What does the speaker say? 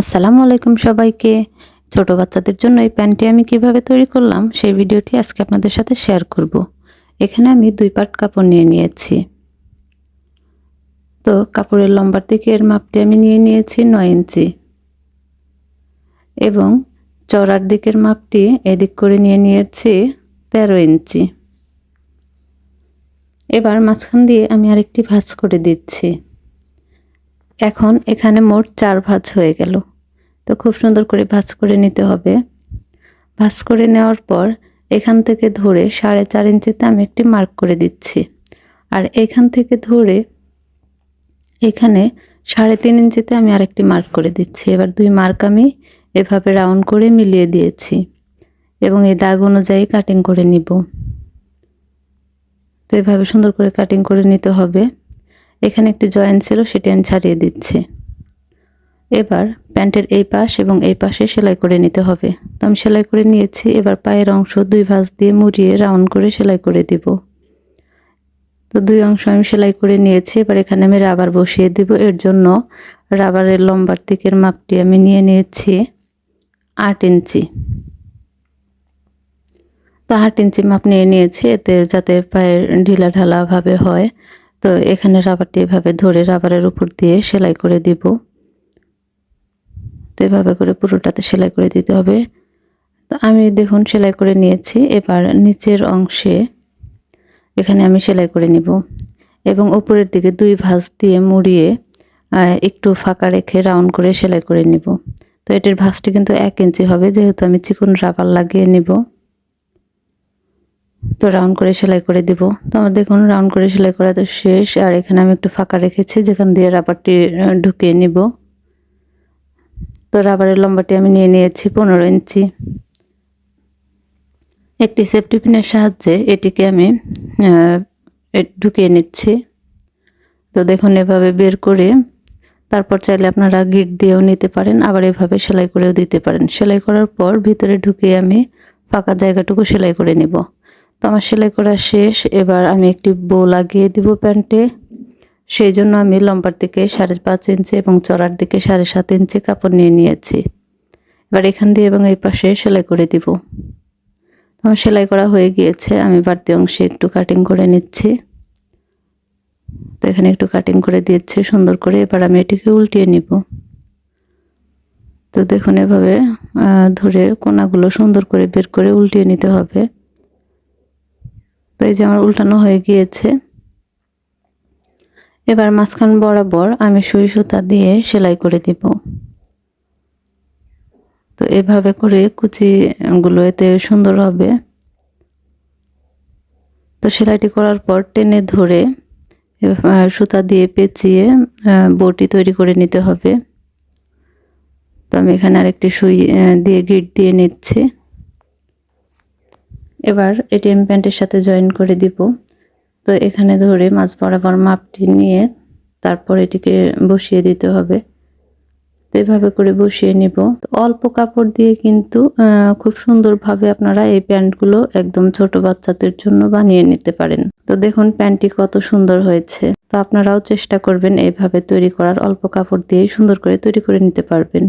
আসসালামু আলাইকুম সবাইকে। ছোট বাচ্চাদের জন্য এই প্যান্টটি আমি কীভাবে তৈরি করলাম সেই ভিডিওটি আজকে আপনাদের সাথে শেয়ার করব। এখানে আমি দুই পাট কাপড় নিয়ে নিয়েছি। তো কাপড়ের লম্বার দিকে এর মাপটি আমি নিয়ে নিয়েছি নয় ইঞ্চি। এবং চড়ার দিকের মাপটি এদিক করে নিয়ে নিয়েছি তেরো ইঞ্চি। এবার মাঝখান দিয়ে আমি আরেকটি ভাঁজ করে দিচ্ছি। এখন এখানে মোট চার ভাঁজ হয়ে গেল। তো খুব সুন্দর করে ভাঁজ করে নিতে হবে। ভাঁজ করে নেওয়ার পর এখান থেকে ধরে সাড়ে চার ইঞ্চিতে আমি একটি মার্ক করে দিচ্ছি। আর এখান থেকে ধরে এখানে সাড়ে তিন ইঞ্চিতে আমি আরেকটি মার্ক করে দিচ্ছি। এবার দুই মার্ক আমি এভাবে রাউন্ড করে মিলিয়ে দিয়েছি এবং এই দাগ অনুযায়ী কাটিং করে নিব। তো এভাবে সুন্দর করে কাটিং করে নিতে হবে। এখানে একটি জয়েন্ট ছিল, সেটি আমি ছাড়িয়ে দিচ্ছি। এবার প্যান্টের এই পাশ এবং এই পাশে সেলাই করে নিতে হবে। তো আমি সেলাই করে নিয়েছি, এবার পায়ের অংশ দুই ভাঁজ দিয়ে মুড়িয়ে রাউন্ড করে সেলাই করে দিব। তো দুই অংশ আমি সেলাই করে নিয়েছি, এবার এখানে আমি রাবার বসিয়ে দিব। এর জন্য রাবারের লম্বার দিকের মাপটি আমি নিয়ে নিয়েছি আট ইঞ্চি। তো আট ইঞ্চি মাপ নিয়ে নিয়েছি, এতে যাতে পায়ের ঢিলা ঢালা ভাবে হয়। তো এখানে রাবারটি এভাবে ধরে রাবারের উপর দিয়ে সেলাই করে দিব। তো এভাবে করে পুরোটাতে সেলাই করে দিতে হবে। তো আমি দেখুন সেলাই করে নিয়েছি। এবার নিচের অংশে এখানে আমি সেলাই করে নিব এবং উপরের দিকে দুই ভাঁজ দিয়ে মুড়িয়ে একটু ফাঁকা রেখে রাউন্ড করে সেলাই করে নিব। তো এটির ভাঁজটি কিন্তু এক ইঞ্চি হবে, যেহেতু আমি চিকন রাবার লাগিয়ে নিব। তো রাউন্ড করে সেলাই করে দিব। তো আমার দেখুন রাউন্ড করে সেলাই করা তো শেষ, আর এখানে আমি একটু ফাঁকা রেখেছি, যেখান দিয়ে রাবারটি ঢুকিয়ে নিব। তো রাবারের লম্বাটি আমি নিয়ে নিয়েছি পনেরো ইঞ্চি। একটি সেফটি পিনের সাহায্যে এটিকে আমি ঢুকিয়ে নিচ্ছি। তো দেখুন, এভাবে বের করে তারপর চাইলে আপনারা গিট দিয়েও নিতে পারেন, আবার এভাবে সেলাই করেও দিতে পারেন। সেলাই করার পর ভিতরে ঢুকিয়ে আমি ফাঁকা জায়গাটুকু সেলাই করে নিব। তো আমার সেলাই করা শেষ, এবার আমি একটি বো লাগিয়ে দিব প্যান্টে। সেই জন্য আমি লম্বার দিকে সাড়ে পাঁচ ইঞ্চি এবং চড়ার দিকে সাড়ে সাত ইঞ্চি কাপড় নিয়ে নিয়েছি। এবার এখান দিয়ে এবং এই পাশে সেলাই করে দিব। আমার সেলাই করা হয়ে গিয়েছে, আমি বাড়তি অংশে একটু কাটিং করে নিচ্ছি। তো এখানে একটু কাটিং করে দিয়েছি, সুন্দর করে এবার আমি এটিকে উল্টিয়ে নিব। তো দেখুন এভাবে ধরে কোনাগুলো সুন্দর করে বের করে উল্টিয়ে নিতে হবে। তো এই যে আমার উল্টানো হয়ে গিয়েছে। এবার মাঝখান বরাবর আমি সুই সুতা দিয়ে সেলাই করে দিব। তো এভাবে করে কুচিগুলো এতে সুন্দর হবে। তো সেলাইটি করার পর টেনে ধরে সুতা দিয়ে পেঁচিয়ে বটি তৈরি করে নিতে হবে। তো আমি এখানে আরেকটি সুই দিয়ে গিট দিয়ে নিচ্ছি। এবার এটিএম প্যান্টের সাথে জয়েন করে দিব। তো এখানে ধরে মাছ বরাবর মাপটি নিয়ে তারপর এটিকে বসিয়ে দিতে হবে। তো এভাবে করে বসিয়ে নিব। অল্প কাপড় দিয়ে কিন্তু খুব সুন্দরভাবে আপনারা এই প্যান্টগুলো একদম ছোট বাচ্চাদের জন্য বানিয়ে নিতে পারেন। তো দেখুন প্যান্টটি কত সুন্দর হয়েছে। তো আপনারাও চেষ্টা করবেন এইভাবে তৈরি করার। অল্প কাপড় দিয়েই সুন্দর করে তৈরি করে নিতে পারবেন।